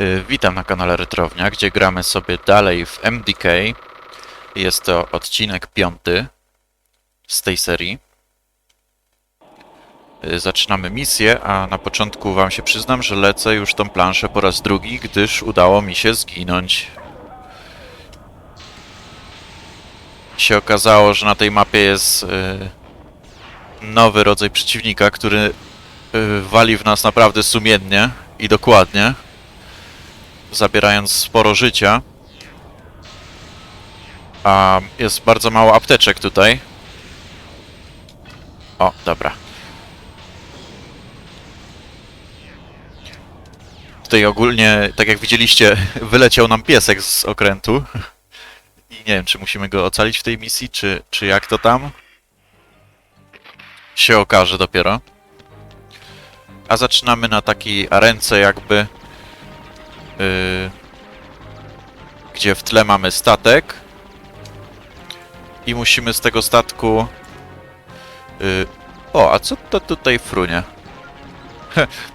Y, Witam na kanale Retrownia, gdzie gramy sobie dalej w MDK. Jest to odcinek piąty z tej serii. Y, Zaczynamy misję, a na początku wam się przyznam, że lecę już tą planszę po raz drugi, gdyż udało mi się zginąć. Się okazało, że na tej mapie jest y, nowy rodzaj przeciwnika, który wali w nas naprawdę sumiennie i dokładnie zabierając sporo życia. A jest bardzo mało apteczek tutaj. O, dobra. Tutaj ogólnie, tak jak widzieliście, wyleciał nam piesek z okrętu. I nie wiem, czy musimy go ocalić w tej misji, czy, czy jak to tam. Się okaże dopiero. A zaczynamy na takiej arence jakby gdzie w tle mamy statek i musimy z tego statku yy, o, a co to tutaj frunie?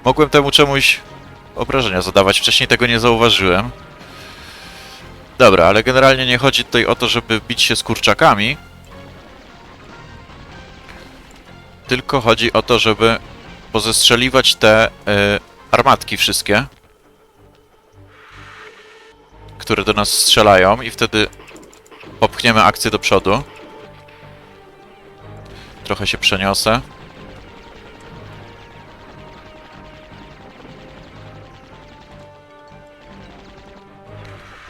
Mogłem temu czemuś obrażenia zadawać, wcześniej tego nie zauważyłem. Dobra, ale generalnie nie chodzi tutaj o to, żeby bić się z kurczakami, tylko chodzi o to, żeby pozestrzeliwać te yy, armatki wszystkie które do nas strzelają i wtedy popchniemy akcję do przodu. Trochę się przeniosę.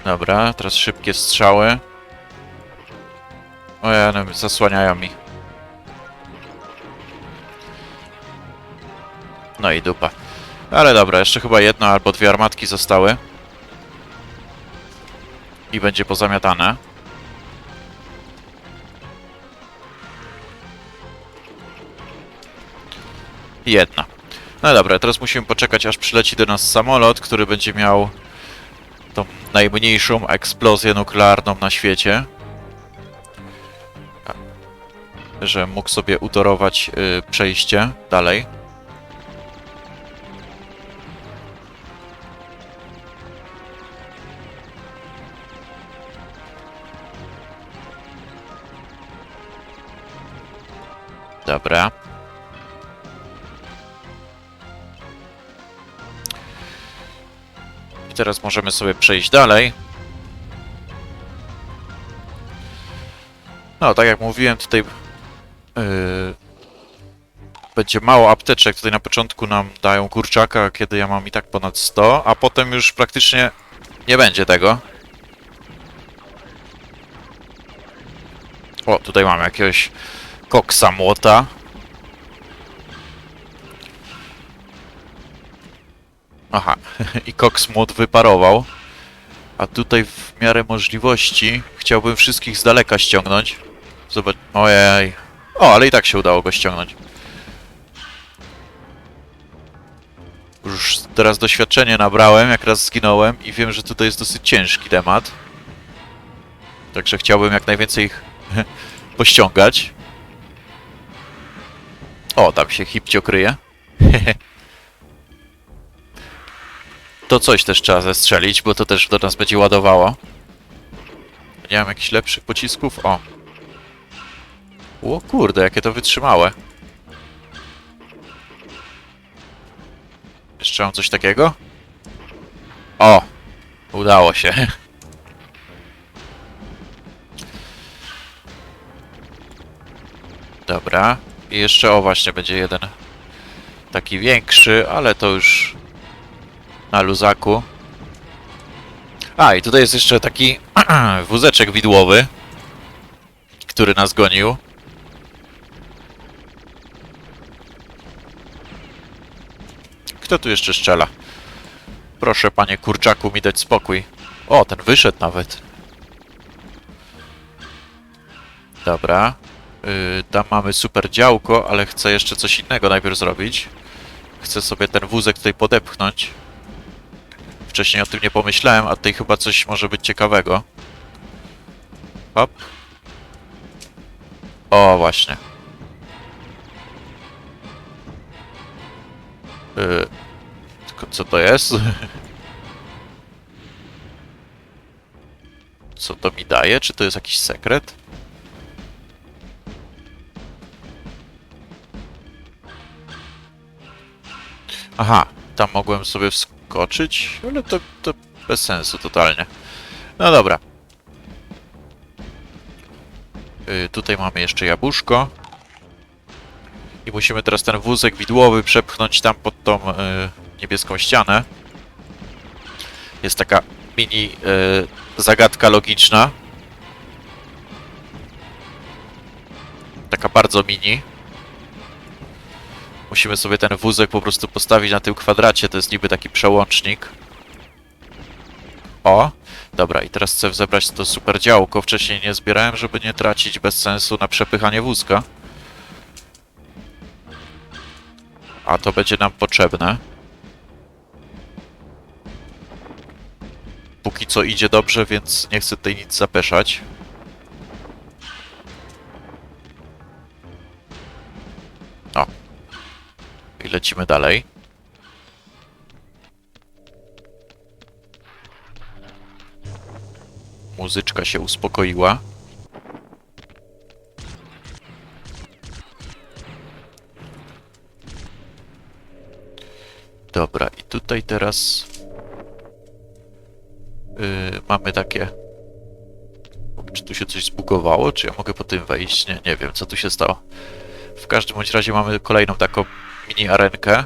Dobra, teraz szybkie strzały. O ja, no, zasłaniają mi. No i dupa. Ale dobra, jeszcze chyba jedno albo dwie armatki zostały i będzie pozamiatane. Jedna. No dobra, teraz musimy poczekać, aż przyleci do nas samolot, który będzie miał tą najmniejszą eksplozję nuklearną na świecie. Że mógł sobie utorować y, przejście dalej. Dobra. I teraz możemy sobie przejść dalej. No, tak jak mówiłem, tutaj yy, będzie mało apteczek. Tutaj na początku nam dają kurczaka, kiedy ja mam i tak ponad 100, a potem już praktycznie nie będzie tego. O, tutaj mamy jakiegoś koksa młota. Aha, i koks młot wyparował. A tutaj w miarę możliwości chciałbym wszystkich z daleka ściągnąć. Zobacz... Ojej. O, ale i tak się udało go ściągnąć. Już teraz doświadczenie nabrałem, jak raz zginąłem i wiem, że tutaj jest dosyć ciężki temat. Także chciałbym jak najwięcej ich pościągać. O, tam się hipcio kryje. to coś też trzeba zestrzelić, bo to też do nas będzie ładowało. Nie mam jakichś lepszych pocisków? O. O kurde, jakie to wytrzymałe. Jeszcze mam coś takiego? O! Udało się. Dobra. I jeszcze, o właśnie, będzie jeden taki większy, ale to już na luzaku. A, i tutaj jest jeszcze taki wózeczek widłowy, który nas gonił. Kto tu jeszcze strzela? Proszę, panie kurczaku, mi dać spokój. O, ten wyszedł nawet. Dobra. Y, tam mamy super działko, ale chcę jeszcze coś innego najpierw zrobić. Chcę sobie ten wózek tutaj podepchnąć. Wcześniej o tym nie pomyślałem, a tutaj chyba coś może być ciekawego. Hop. O, właśnie. Yy, tylko co to jest? Co to mi daje? Czy to jest jakiś sekret? Aha, tam mogłem sobie wskoczyć, ale to, to bez sensu totalnie. No dobra. Y, tutaj mamy jeszcze jabłuszko. I musimy teraz ten wózek widłowy przepchnąć tam pod tą y, niebieską ścianę. Jest taka mini y, zagadka logiczna. Taka bardzo mini. Musimy sobie ten wózek po prostu postawić na tym kwadracie. To jest niby taki przełącznik. O! Dobra, i teraz chcę zebrać to super działko. Wcześniej nie zbierałem, żeby nie tracić bez sensu na przepychanie wózka. A to będzie nam potrzebne. Póki co idzie dobrze, więc nie chcę tutaj nic zapeszać. I lecimy dalej. Muzyczka się uspokoiła. Dobra, i tutaj teraz yy, mamy takie. Czy tu się coś zbugowało? Czy ja mogę po tym wejść? Nie, nie wiem, co tu się stało. W każdym bądź razie mamy kolejną taką mini arenkę.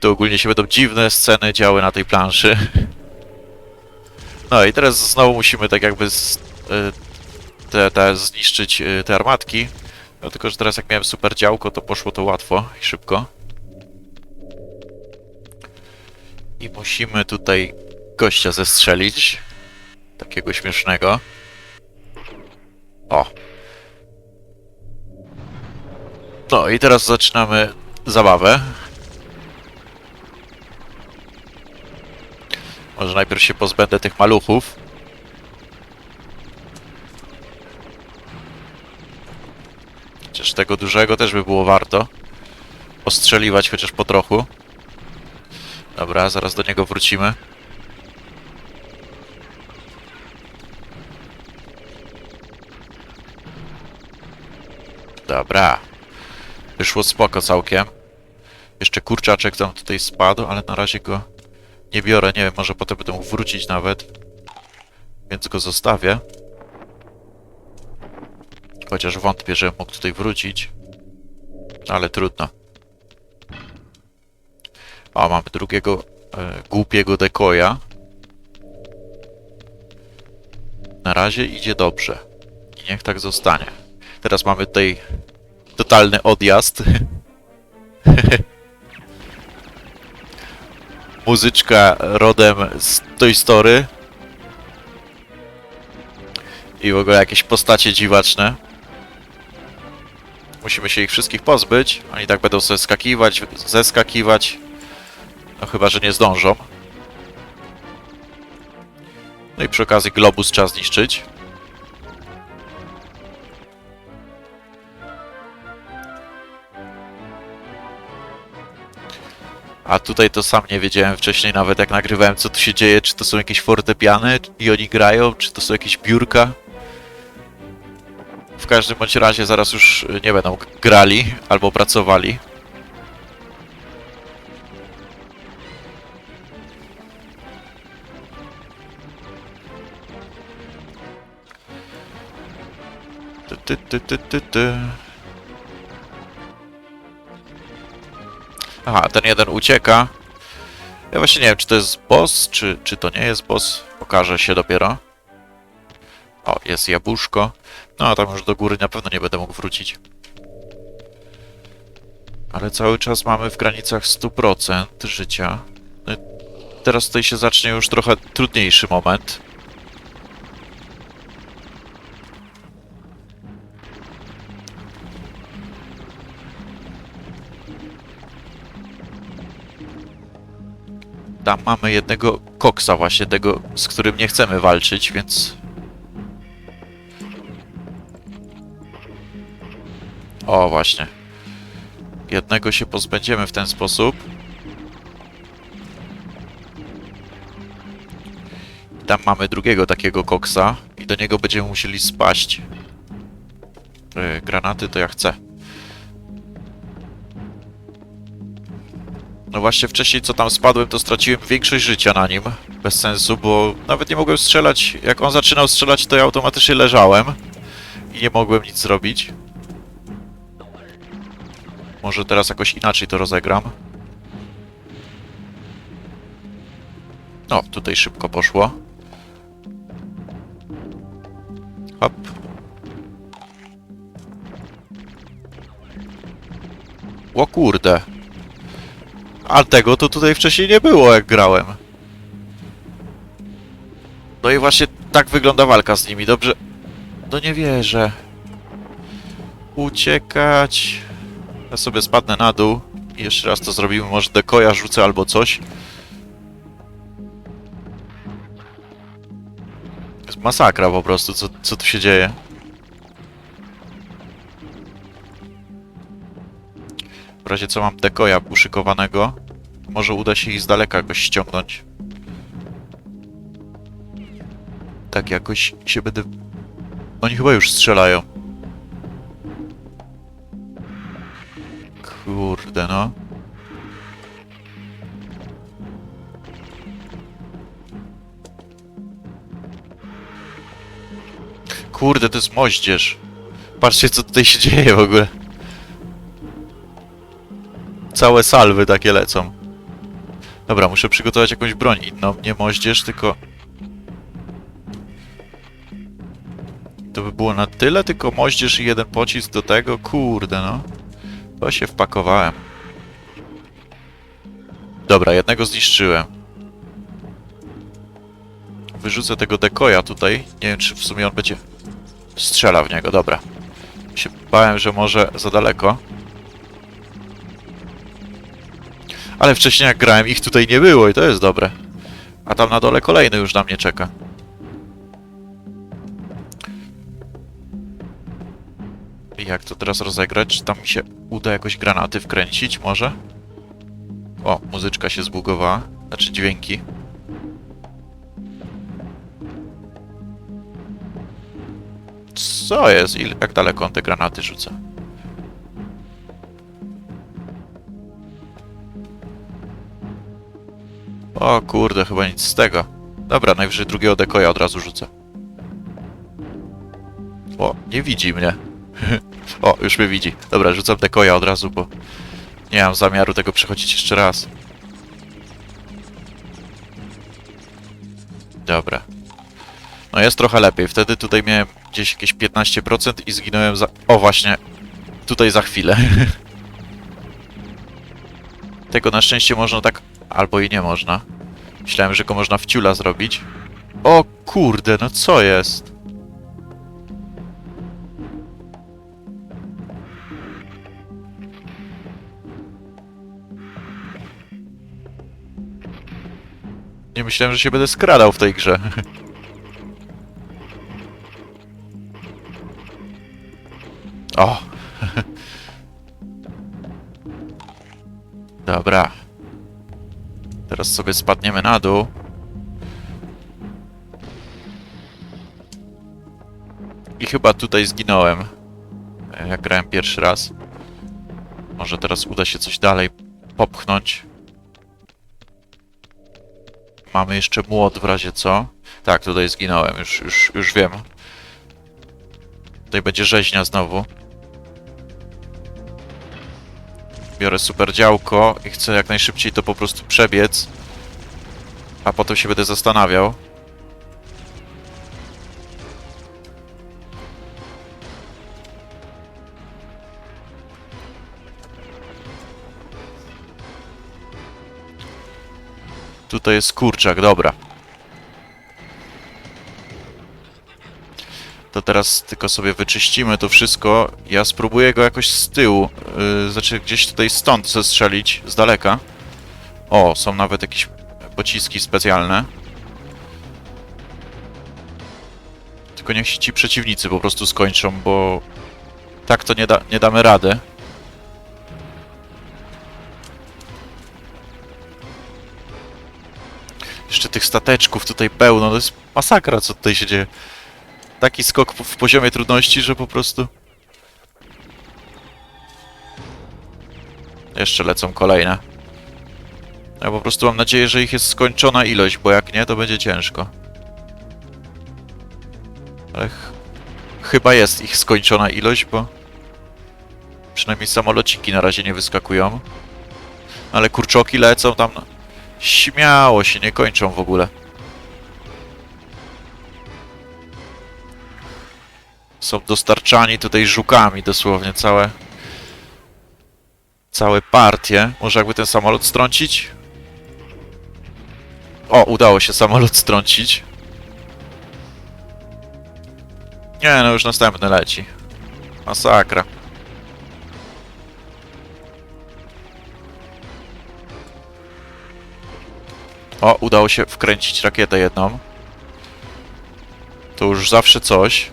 Tu ogólnie się będą dziwne sceny działy na tej planszy. No i teraz znowu musimy tak jakby z, y, te, te zniszczyć y, te armatki. No tylko, że teraz jak miałem super działko, to poszło to łatwo i szybko. I musimy tutaj gościa zestrzelić. Takiego śmiesznego. O. No i teraz zaczynamy zabawę. Może najpierw się pozbędę tych maluchów. Chociaż tego dużego też by było warto. Ostrzeliwać chociaż po trochu. Dobra, zaraz do niego wrócimy. Dobra. Wyszło spoko całkiem. Jeszcze kurczaczek tam tutaj spadł, ale na razie go nie biorę. Nie wiem, może potem będę mógł wrócić nawet. Więc go zostawię. Chociaż wątpię, że mógł tutaj wrócić. Ale trudno. O, mamy drugiego e, głupiego dekoja. Na razie idzie dobrze. I niech tak zostanie. Teraz mamy tutaj totalny odjazd. Muzyczka rodem z Toy Story. I w ogóle jakieś postacie dziwaczne. Musimy się ich wszystkich pozbyć. Oni tak będą sobie skakiwać, zeskakiwać. No chyba, że nie zdążą. No i przy okazji globus trzeba zniszczyć. A tutaj to sam nie wiedziałem wcześniej, nawet jak nagrywałem, co tu się dzieje, czy to są jakieś fortepiany i oni grają, czy to są jakieś biurka. W każdym bądź razie zaraz już nie będą grali albo pracowali. Ty, ty, ty, ty, ty, Aha, ten jeden ucieka. Ja właśnie nie wiem, czy to jest boss, czy, czy to nie jest boss. Pokaże się dopiero. O, jest jabłuszko. No, a tam już do góry na pewno nie będę mógł wrócić. Ale cały czas mamy w granicach 100% życia. No Teraz tutaj się zacznie już trochę trudniejszy moment. Tam mamy jednego koksa właśnie, tego, z którym nie chcemy walczyć, więc... O, właśnie. Jednego się pozbędziemy w ten sposób. tam mamy drugiego takiego koksa i do niego będziemy musieli spaść. Yy, granaty to ja chcę. No właśnie wcześniej co tam spadłem, to straciłem większość życia na nim. Bez sensu, bo nawet nie mogłem strzelać. Jak on zaczynał strzelać, to ja automatycznie leżałem. I nie mogłem nic zrobić. Może teraz jakoś inaczej to rozegram. No, tutaj szybko poszło. Hop. O kurde. A tego to tutaj wcześniej nie było, jak grałem. No i właśnie tak wygląda walka z nimi, dobrze? No nie wierzę. Uciekać. Ja sobie spadnę na dół i jeszcze raz to zrobimy. Może dekoja rzucę albo coś. Masakra po prostu, co, co tu się dzieje. W razie co mam dekoja uszykowanego. Może uda się ich z daleka jakoś ściągnąć. Tak jakoś się będę... Oni chyba już strzelają. Kurde no. Kurde, to jest moździerz. Patrzcie, co tutaj się dzieje w ogóle. Całe salwy takie lecą. Dobra, muszę przygotować jakąś broń inną. Nie moździerz, tylko... To by było na tyle, tylko moździerz i jeden pocisk do tego? Kurde, no. To się wpakowałem. Dobra, jednego zniszczyłem. Wyrzucę tego dekoja tutaj. Nie wiem, czy w sumie on będzie... Strzela w niego, dobra. Się bałem, że może za daleko. Ale wcześniej jak grałem, ich tutaj nie było i to jest dobre. A tam na dole kolejny już na mnie czeka. I jak to teraz rozegrać? Czy tam mi się uda jakoś granaty wkręcić może? O, muzyczka się zbugowała. Znaczy dźwięki. Co jest? Ile, jak daleko on te granaty rzuca? O kurde, chyba nic z tego. Dobra, najwyżej drugiego dekoja od razu rzucę. O, nie widzi mnie. o, już mnie widzi. Dobra, rzucam dekoja od razu, bo nie mam zamiaru tego przechodzić jeszcze raz. Dobra. No jest trochę lepiej. Wtedy tutaj miałem gdzieś jakieś 15% i zginąłem za... O, właśnie. Tutaj za chwilę. Tego na szczęście można tak... Albo i nie można. Myślałem, że go można w ciula zrobić. O kurde, no co jest? Nie myślałem, że się będę skradał w tej grze. O! Dobra. Sobie spadniemy na dół. I chyba tutaj zginąłem. e, Jak grałem pierwszy raz. Może teraz uda się coś dalej popchnąć. Mamy jeszcze młot w razie co. Tak, tutaj zginąłem, już, już, już wiem. Tutaj będzie rzeźnia znowu. Biorę super działko i chcę jak najszybciej to po prostu przebiec. A potem się będę zastanawiał. Tutaj jest kurczak, dobra. To teraz tylko sobie wyczyścimy to wszystko. Ja spróbuję go jakoś z tyłu, yy, znaczy gdzieś tutaj stąd zestrzelić, z daleka. O, są nawet jakieś pociski specjalne. Tylko niech ci przeciwnicy po prostu skończą, bo tak to nie, da, nie damy rady. Jeszcze tych stateczków tutaj pełno, to jest masakra, co tutaj się dzieje. Taki skok w poziomie trudności, że po prostu... Jeszcze lecą kolejne. Ja po prostu mam nadzieję, że ich jest skończona ilość, bo jak nie, to będzie ciężko. Ale ch chyba jest ich skończona ilość, bo... Przynajmniej samolociki na razie nie wyskakują. Ale kurczoki lecą tam... no, Śmiało się nie kończą w ogóle. Są dostarczani tutaj żukami dosłownie całe... Całe partie. Może jakby ten samolot strącić? O, udało się samolot strącić. Nie, no już następny leci. Masakra. O, udało się wkręcić rakietę jedną. To już zawsze coś.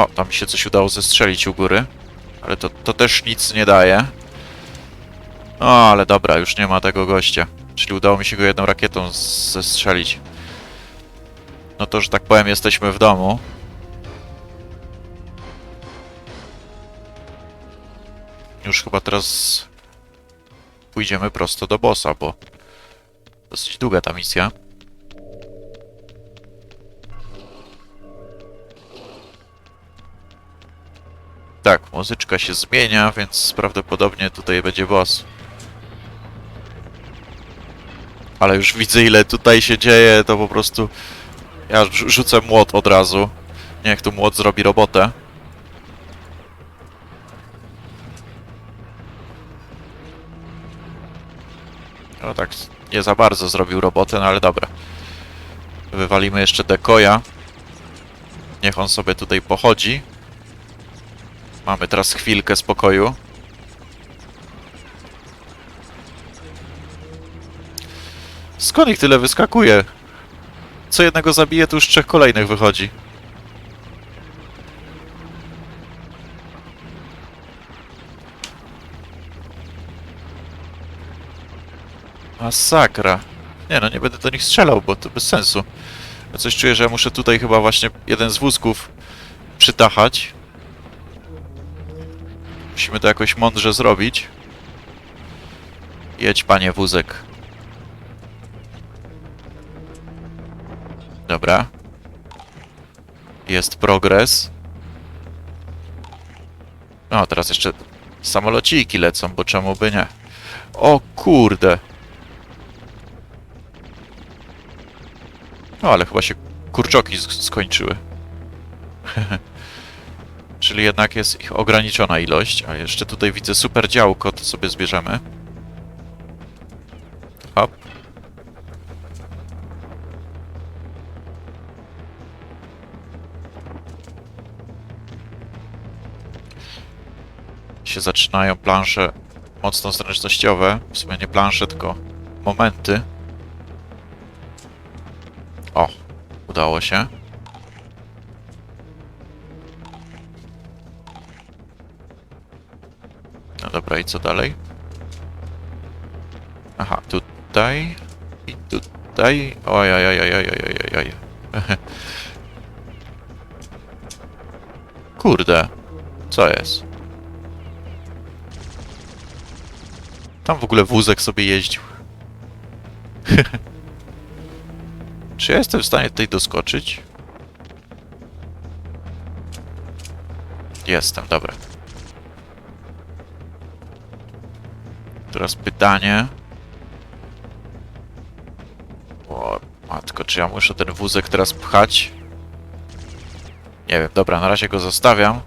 O, tam się coś udało zestrzelić u góry. Ale to, to też nic nie daje. O, ale dobra, już nie ma tego gościa. Czyli udało mi się go jedną rakietą zestrzelić. No to, że tak powiem, jesteśmy w domu. Już chyba teraz pójdziemy prosto do bossa, bo dosyć długa ta misja. Tak, muzyczka się zmienia, więc prawdopodobnie tutaj będzie boss. Ale już widzę ile tutaj się dzieje, to po prostu... Ja rzu- rzucę młot od razu. Niech tu młot zrobi robotę. No tak, nie za bardzo zrobił robotę, no ale dobra. Wywalimy jeszcze dekoja. Niech on sobie tutaj pochodzi. Mamy teraz chwilkę spokoju. Skąd ich tyle wyskakuje? Co jednego zabije, to już trzech kolejnych wychodzi. Masakra. Nie no, nie będę do nich strzelał, bo to bez sensu. Ja coś czuję, że ja muszę tutaj chyba właśnie jeden z wózków przytachać. Musimy to jakoś mądrze zrobić. Jedź, panie wózek. Dobra. Jest progres. No, teraz jeszcze samolociki lecą, bo czemu by nie? O kurde. No, ale chyba się kurczoki sk- skończyły. Czyli jednak jest ich ograniczona ilość, a jeszcze tutaj widzę super działko, to sobie zbierzemy. Hop. Się zaczynają plansze mocno zręcznościowe. W sumie nie plansze, tylko momenty. O, udało się. Dobra, i co dalej? Aha, tutaj i tutaj. Oj, oj, oj, oj, oj, oj, oj, oj. Kurde, co jest? Tam w ogóle wózek sobie jeździł. Czy ja jestem w stanie tutaj doskoczyć? Jestem, dobra. Teraz pytanie. O, matko, czy ja muszę ten wózek teraz pchać? Nie wiem, dobra, na razie go zostawiam.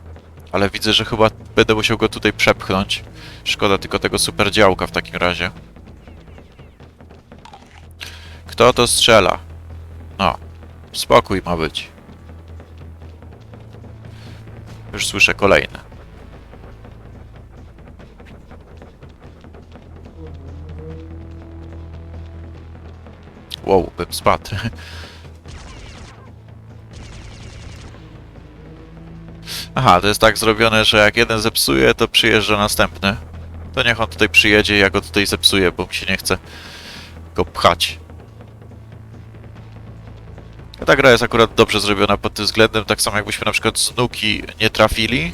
Ale widzę, że chyba będę musiał go tutaj przepchnąć. Szkoda tylko tego super działka w takim razie. Kto to strzela? No, spokój ma być. Już słyszę kolejne. Wow, bym spadł. Aha, to jest tak zrobione, że jak jeden zepsuje, to przyjeżdża następny. To niech on tutaj przyjedzie, ja go tutaj zepsuję, bo mi się nie chce go pchać. Ta gra jest akurat dobrze zrobiona pod tym względem, tak samo jakbyśmy na przykład z nuki nie trafili,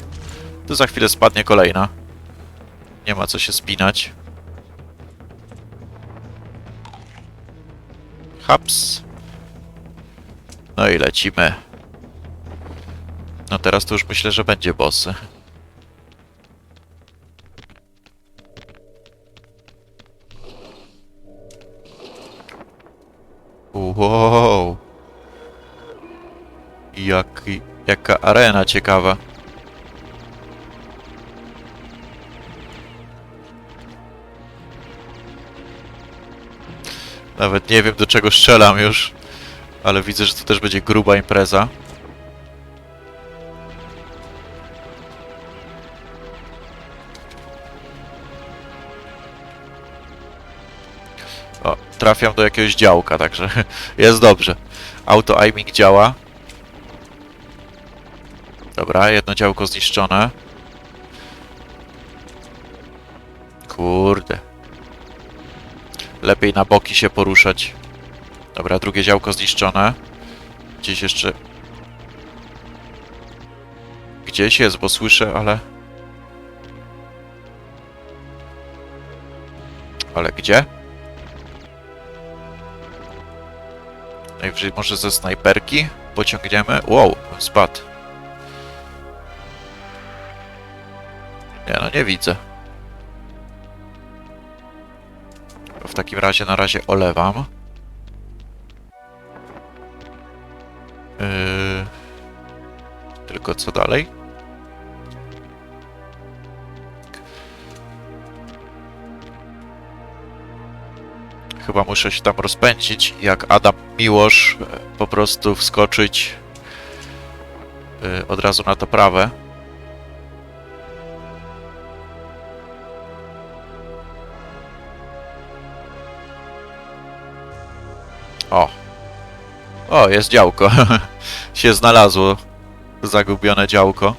to za chwilę spadnie kolejna. Nie ma co się spinać. Haps. No i lecimy. No teraz to już myślę, że będzie boss. Wow. Jaki, jaka arena ciekawa. Nawet nie wiem do czego strzelam już, ale widzę, że to też będzie gruba impreza. O, trafiam do jakiegoś działka, także jest dobrze. Auto aiming działa. Dobra, jedno działko zniszczone. Lepiej na boki się poruszać. Dobra, drugie działko zniszczone. Gdzieś jeszcze... Gdzieś jest, bo słyszę, ale... Ale gdzie? Najwyżej może ze snajperki pociągniemy. Wow, spadł. Nie, no nie widzę. Takim razie na razie olewam. Yy... Tylko co dalej? Chyba muszę się tam rozpędzić, jak Adam Miłosz, e, po prostu wskoczyć yy, od razu na to prawe. O, jest działko. się znalazło. Zagubione działko.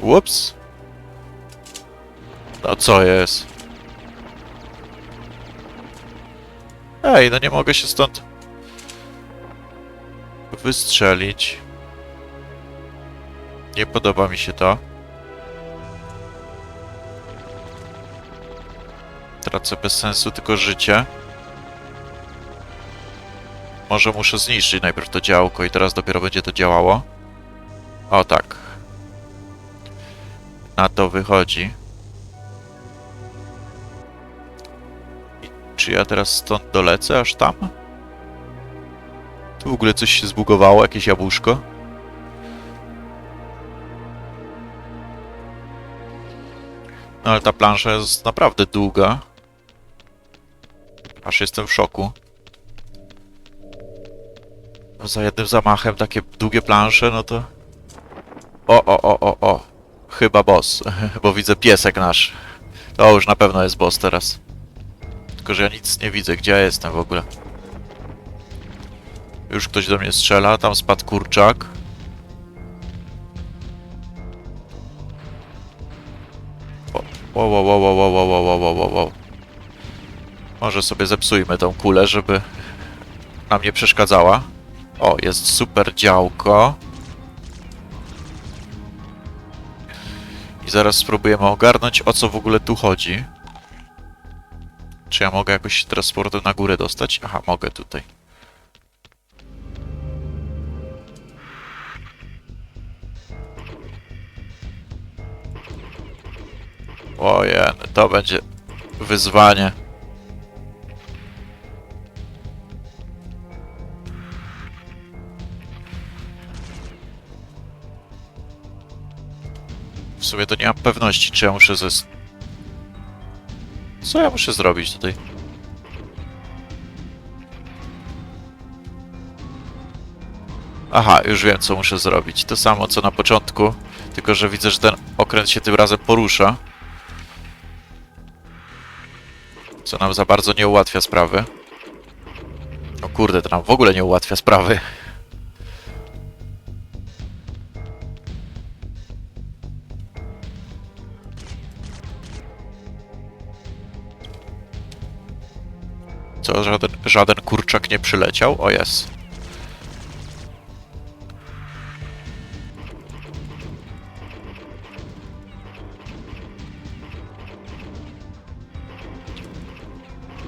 Ups. No co jest? Ej, no nie mogę się stąd wystrzelić. Nie podoba mi się to. Tracę bez sensu tylko życie. Może muszę zniszczyć najpierw to działko i teraz dopiero będzie to działało. O tak. Na to wychodzi. I czy ja teraz stąd dolecę aż tam? Tu w ogóle coś się zbugowało, jakieś jabłuszko. No ale ta plansza jest naprawdę długa. Aż jestem w szoku. Za jednym zamachem takie długie plansze, no to... O, o, o, o, o. Chyba boss, bo widzę piesek nasz. To już na pewno jest boss teraz. Tylko, że ja nic nie widzę, gdzie ja jestem w ogóle. Już ktoś do mnie strzela, tam spadł kurczak. Wow, wow, wow, wow, wow, wow, wow, wow, wow. Może sobie zepsujmy tą kulę, żeby nam nie przeszkadzała. O, jest super działko. I zaraz spróbujemy ogarnąć, o co w ogóle tu chodzi. Czy ja mogę jakoś transportem na górę dostać? Aha, mogę tutaj. Ojej, to będzie wyzwanie. W to nie mam pewności, czy ja muszę ze... Co ja muszę zrobić tutaj? Aha, już wiem, co muszę zrobić. To samo, co na początku, tylko że widzę, że ten okręt się tym razem porusza. Co nam za bardzo nie ułatwia sprawy. O kurde, to nam w ogóle nie ułatwia sprawy. Żaden, kurczak nie przyleciał? O, jest.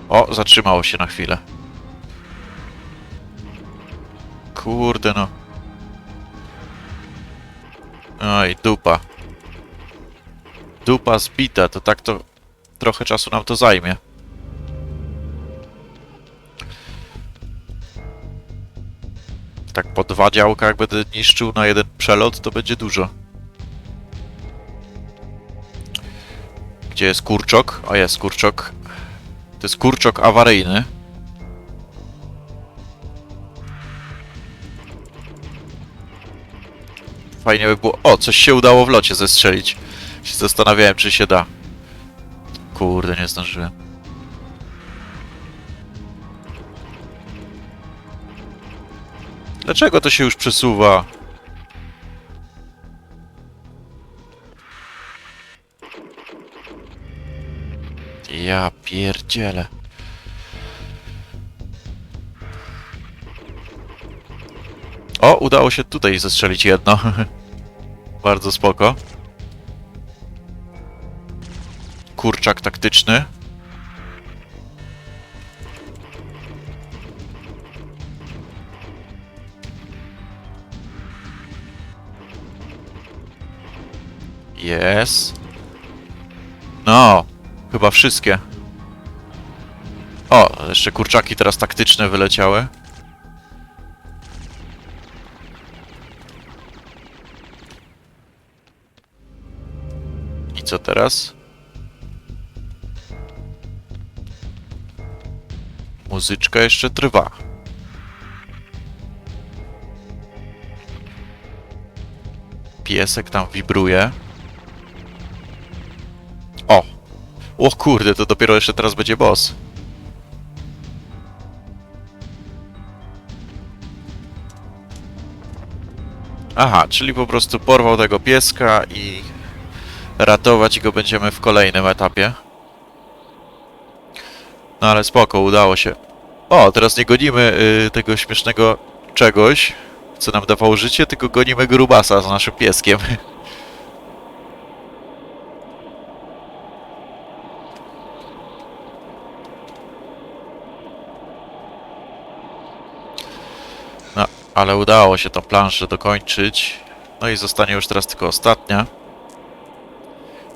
O, zatrzymało się na chwilę. Kurde no. Oj, dupa. Dupa zbita, to tak to trochę czasu nam to zajmie. Dwa działka jak będę niszczył na jeden przelot, to będzie dużo. Gdzie jest kurczok? O, jest kurczok. To jest kurczok awaryjny. Fajnie by było... O, coś się udało w locie zestrzelić. Się zastanawiałem, czy się da. Kurde, nie zdążyłem. Dlaczego to się już przesuwa? Ja pierdzielę. O, udało się tutaj zestrzelić jedno. Bardzo spoko. Kurczak taktyczny. Jest. No, chyba wszystkie. O, jeszcze kurczaki teraz taktyczne wyleciały. I co teraz? Muzyczka jeszcze trwa. Piesek tam wibruje. O kurde, to dopiero jeszcze teraz będzie boss. Aha, czyli po prostu porwał tego pieska i ratować go będziemy w kolejnym etapie. No ale spoko, udało się. O, teraz nie gonimy y, tego śmiesznego czegoś, co nam dawało życie, tylko gonimy grubasa z naszym pieskiem. No, ale udało się tą planszę dokończyć. No i zostanie już teraz tylko ostatnia.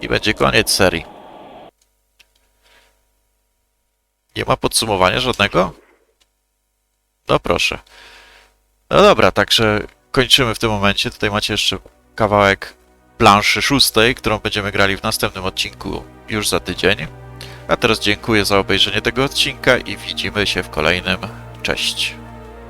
I będzie koniec serii. Nie ma podsumowania żadnego? No proszę. No dobra, także kończymy w tym momencie. Tutaj macie jeszcze kawałek planszy szóstej, którą będziemy grali w następnym odcinku już za tydzień. A teraz dziękuję za obejrzenie tego odcinka i widzimy się w kolejnym. Cześć.